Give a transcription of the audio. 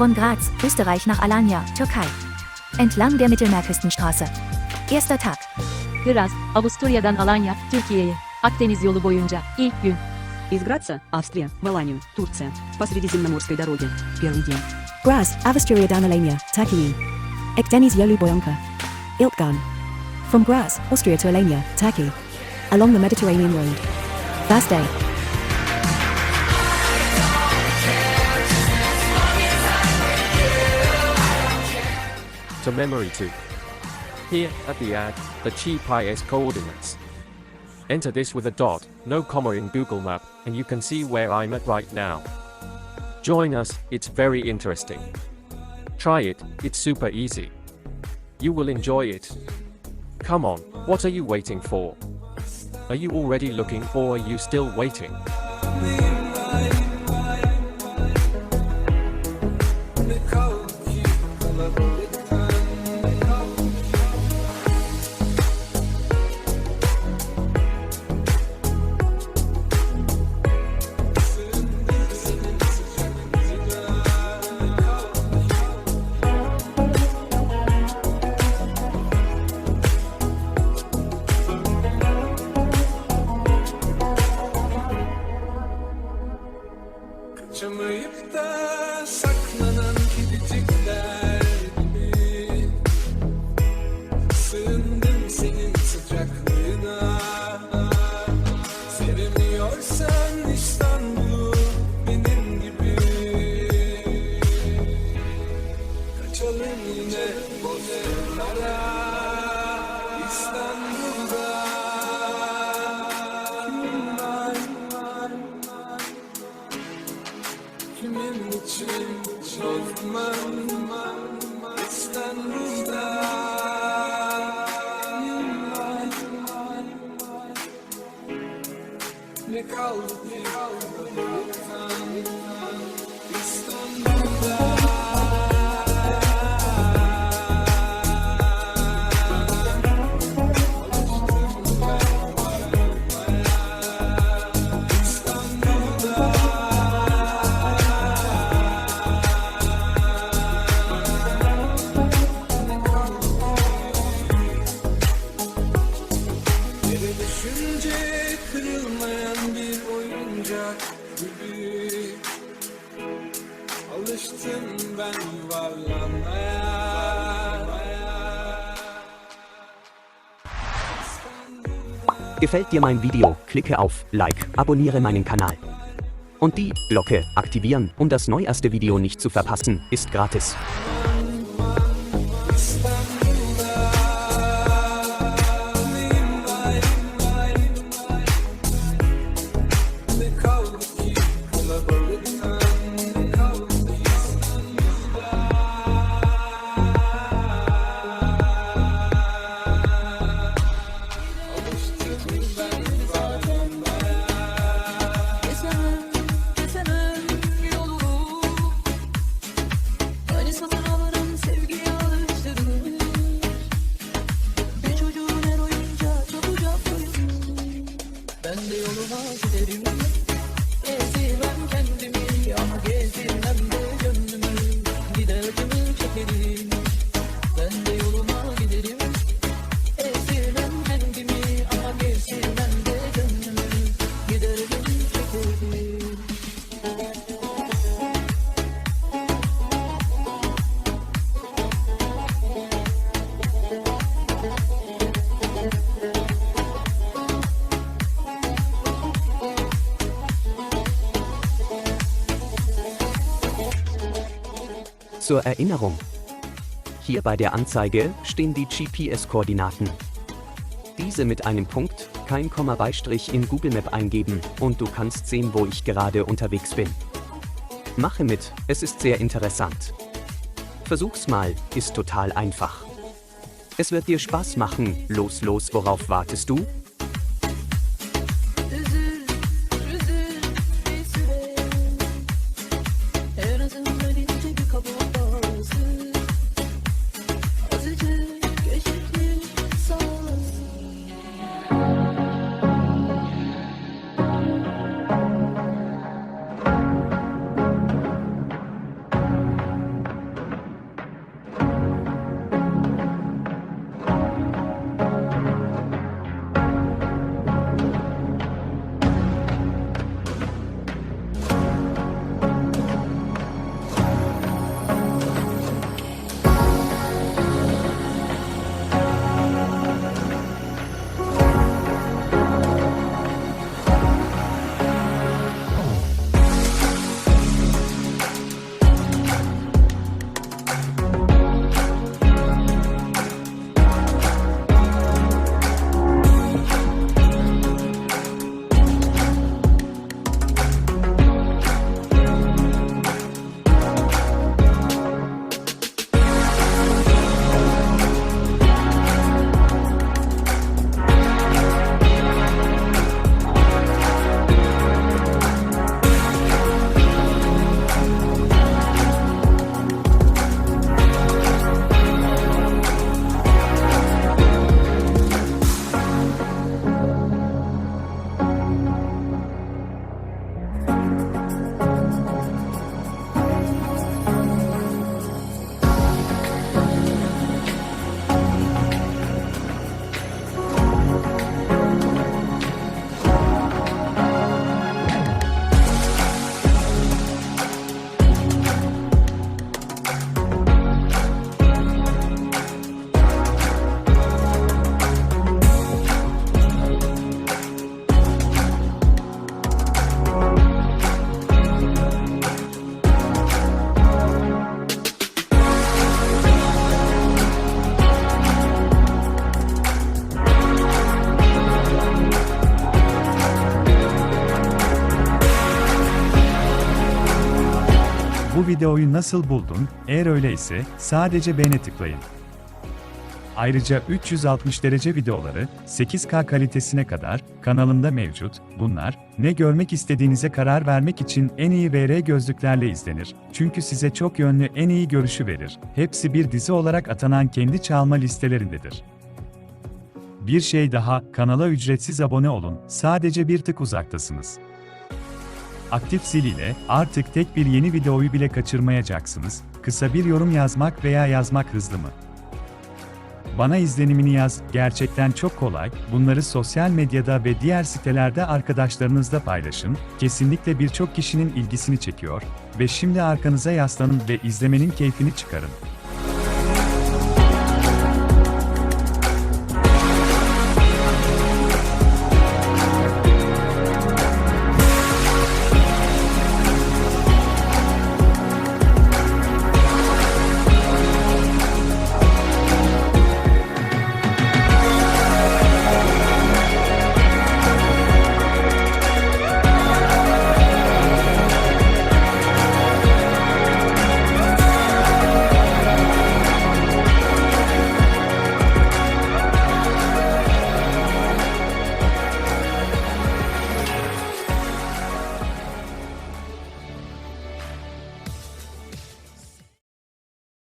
Von Graz, Österreich nach Alanya, Türkei. Entlang der Mittelmeerküstenstraße. Erster Tag. Graz, Avusturya'dan Alanya, Türkiye'ye. Akdeniz yolu boyunca. İlk gün. Из Граца, Австрия, в Аланию, Турция. По Средиземноморской дороге. Первый день. Graz, Avastria Danalania, Turkey. Ekdeniz Yolu Boyonka. Iltgun. From Graz, Austria to Alania, Turkey. Along the Mediterranean Road. Fast day. To memory 2. Here, at the ad, the GPS coordinates. Enter this with a dot, no comma in Google Map, and you can see where I'm at right now. Join us, it's very interesting. Try it, it's super easy. You will enjoy it. Come on, what are you waiting for? Are you already looking or are you still waiting? Ne kaldı ne kaldı. İstanbul'da. Gibi Alıştım ben yuvarlanmaya Gefällt dir mein Video, klicke auf Like, abonniere meinen Kanal. Und die Glocke aktivieren, um das neueste Video nicht zu verpassen, ist gratis. Zur Erinnerung. Hier bei der Anzeige stehen die GPS-Koordinaten. Diese mit einem Punkt, kein Komma Beistrich in Google Map eingeben und du kannst sehen, wo ich gerade unterwegs bin. Mache mit, es ist sehr interessant. Versuch's mal, ist total einfach. Es wird dir Spaß machen, los los, worauf wartest du? Videoyu nasıl buldun? Eğer öyleyse sadece beğene tıklayın. Ayrıca 360 derece videoları 8K kalitesine kadar kanalımda mevcut. Bunlar ne görmek istediğinize karar vermek için en iyi VR gözlüklerle izlenir. Çünkü size çok yönlü en iyi görüşü verir. Hepsi bir dizi olarak atanan kendi çalma listelerindedir. Bir şey daha, kanala ücretsiz abone olun. Sadece bir tık uzaktasınız. Aktif zil ile artık tek bir yeni videoyu bile kaçırmayacaksınız. Kısa bir yorum yazmak veya yazmak hızlı mı? Bana izlenimini yaz, gerçekten çok kolay. Bunları sosyal medyada ve diğer sitelerde arkadaşlarınızla paylaşın. Kesinlikle birçok kişinin ilgisini çekiyor ve şimdi arkanıza yaslanın ve izlemenin keyfini çıkarın.